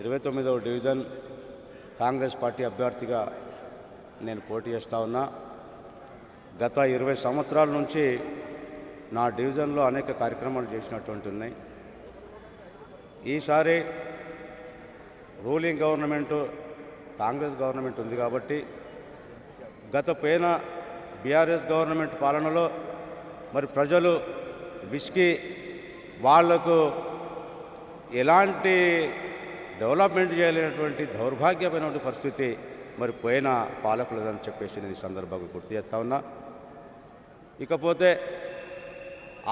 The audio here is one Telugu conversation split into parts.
ఇరవై తొమ్మిదవ డివిజన్ కాంగ్రెస్ పార్టీ అభ్యర్థిగా నేను పోటీ చేస్తా ఉన్నా. గత ఇరవై సంవత్సరాల నుంచి నా డివిజన్లో అనేక కార్యక్రమాలు చేసినటువంటి ఉన్నాయి. ఈసారి రూలింగ్ గవర్నమెంటు కాంగ్రెస్ గవర్నమెంట్ ఉంది కాబట్టి గత పైన బీఆర్ఎస్ గవర్నమెంట్ పాలనలో మరి ప్రజలు విసికి వాళ్ళకు ఎలాంటి డెవలప్మెంట్ చేయలేనటువంటి దౌర్భాగ్యమైనటువంటి పరిస్థితి మరి పోయిన పాలకులదని చెప్పేసి నేను ఈ సందర్భంగా గుర్తు చేస్తా ఉన్నా. ఇకపోతే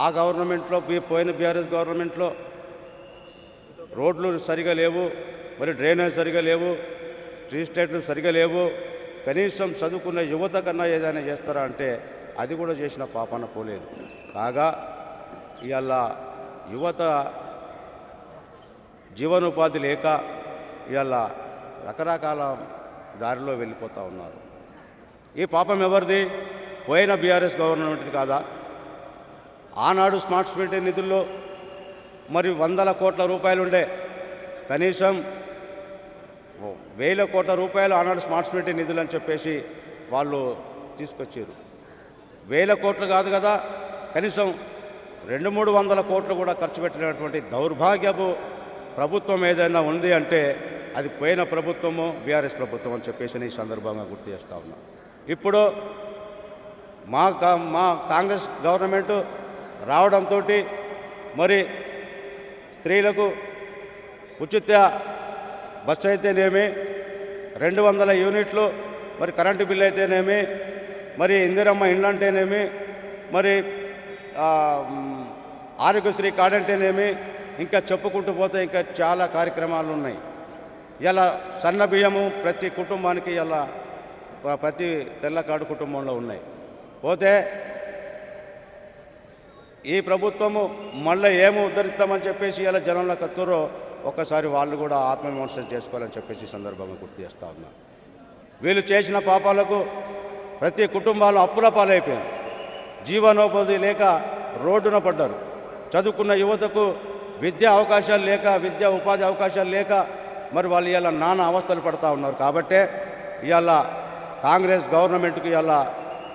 ఆ గవర్నమెంట్లో పోయిన బీఆర్ఎస్ గవర్నమెంట్లో రోడ్లు సరిగా లేవు మరి డ్రైనేజ్ సరిగా లేవు ట్రీ స్టేట్లు సరిగా లేవు కనీసం చదువుకున్న యువత కన్నా ఏదైనా చేస్తారా అంటే అది కూడా చేసిన పాపన పోలేదు. కాగా ఇవాళ యువత జీవనోపాధి లేక ఇవాళ రకరకాల దారిలో వెళ్ళిపోతూ ఉన్నారు. ఈ పాపం ఎవరిది? పోయిన బీఆర్ఎస్ గవర్నమెంట్ కాదా? ఆనాడు స్మార్ట్ సిటీ నిధుల్లో మరి వందల కోట్ల రూపాయలు ఉండే. కనీసం వేల కోట్ల రూపాయలు ఆనాడు స్మార్ట్ సిటీ నిధులు అని చెప్పేసి వాళ్ళు తీసుకొచ్చారు. వేల కోట్లు కాదు కదా కనీసం రెండు మూడు వందల కోట్లు కూడా ఖర్చు పెట్టినటువంటి దౌర్భాగ్యపు ప్రభుత్వం ఏదైనా ఉంది అంటే అది పోయిన ప్రభుత్వము బీఆర్ఎస్ ప్రభుత్వం అని చెప్పేసి నేను ఈ సందర్భంగా గుర్తు చేస్తా ఉన్నా. ఇప్పుడు మా కా- మా కాంగ్రెస్ గవర్నమెంట్ రావడంతో మరి స్త్రీలకు ఉచిత బస్సు అయితేనేమి రెండు వందల యూనిట్లు మరి కరెంటు బిల్లు అయితేనేమి మరి ఇందిరమ్మ ఇండ్లు అంటేనేమి మరి ఆరోగ్యశ్రీ కార్డు అంటేనేమి ఇంకా చెప్పుకుంటూ పోతే ఇంకా చాలా కార్యక్రమాలు ఉన్నాయి. ఇలా సన్న బియ్యము ప్రతి కుటుంబానికి ఇలా ప్రతి తెల్లకాడు కుటుంబంలో ఉన్నాయి. పోతే ఈ ప్రభుత్వము మళ్ళీ ఏమి ఉద్ధరిస్తామని చెప్పేసి ఇలా జనంలో కత్తురో ఒక్కసారి వాళ్ళు కూడా ఆత్మవిమర్శనం చేసుకోవాలని చెప్పేసి సందర్భంగా గుర్తు చేస్తూ ఉన్నారు వీళ్ళు చేసిన పాపాలకు ప్రతి కుటుంబాలు అప్పుల పాలైపోయారు. జీవనోపాధి లేక రోడ్డున పడ్డారు. చదువుకున్న యువతకు విద్యా అవకాశాలు లేక విద్యా ఉపాధి అవకాశాలు లేక మరి వాళ్ళు ఇలా నానా అవస్థలు పడతా ఉన్నారు. కాబట్టే ఇవాళ కాంగ్రెస్ గవర్నమెంట్కి ఇవాళ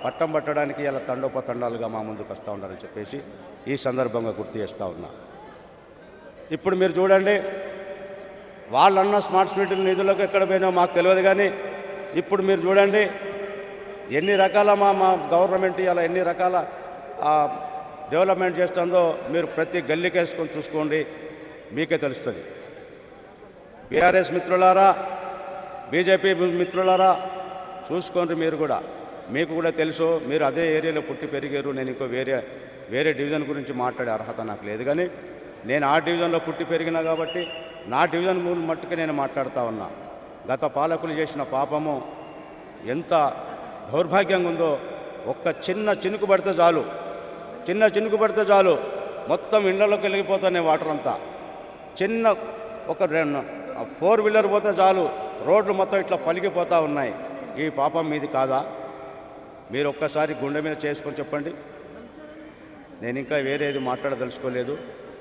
పట్టం పట్టడానికి ఇలా తండోపతండాలుగా మా ముందుకు వస్తూ ఉన్నారని చెప్పేసి ఈ సందర్భంగా గుర్తు చేస్తూ ఉన్నా. ఇప్పుడు మీరు చూడండి వాళ్ళన్న స్మార్ట్ సిటీ నిధులకు ఎక్కడ పోయినా మాకు తెలియదు కానీ ఇప్పుడు మీరు చూడండి ఎన్ని రకాల మా మా గవర్నమెంట్ ఇలా ఎన్ని రకాల డెవలప్మెంట్ చేస్తుందో మీరు ప్రతి గల్లీకేసుకొని చూసుకోండి మీకే తెలుస్తుంది. బీఆర్ఎస్ మిత్రులారా బీజేపీ మిత్రులారా చూసుకోండి మీరు కూడా. మీకు కూడా తెలుసు మీరు అదే ఏరియాలో పుట్టి పెరిగారు నేను ఇంకో వేరే వేరే డివిజన్ గురించి మాట్లాడే అర్హత నాకు లేదు. కానీ నేను ఆ డివిజన్లో పుట్టి పెరిగినా కాబట్టి నా డివిజన్ మట్టుకు నేను మాట్లాడుతూ ఉన్నా. గత పాలకులు చేసిన పాపము ఎంత దౌర్భాగ్యంగా ఉందో ఒక్క చిన్న చినుకు పడితే చాలు. చిన్న చినుకు పడితే చాలు. మొత్తం ఇండ్లలోకి వెళ్ళిపోతున్నాయి వాటర్ అంతా. చిన్న ఒక రెండు ఫోర్ వీలర్ పోతే చాలు. రోడ్లు మొత్తం ఇట్లా పలిగిపోతూ ఉన్నాయి. ఈ పాపం మీది కాదా? మీరు ఒక్కసారి గుండె మీద చేసుకొని చెప్పండి. నేను ఇంకా వేరేది మాట్లాడదలుచుకోలేదు.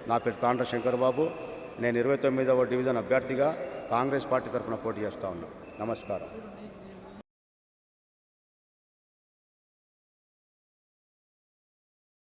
నా పేరు తాండ్ర శంకర్ బాబు. నేను ఇరవై తొమ్మిదవ డివిజన్ అభ్యర్థిగా కాంగ్రెస్ పార్టీ తరఫున పోటీ చేస్తా ఉన్నాను నమస్కారం.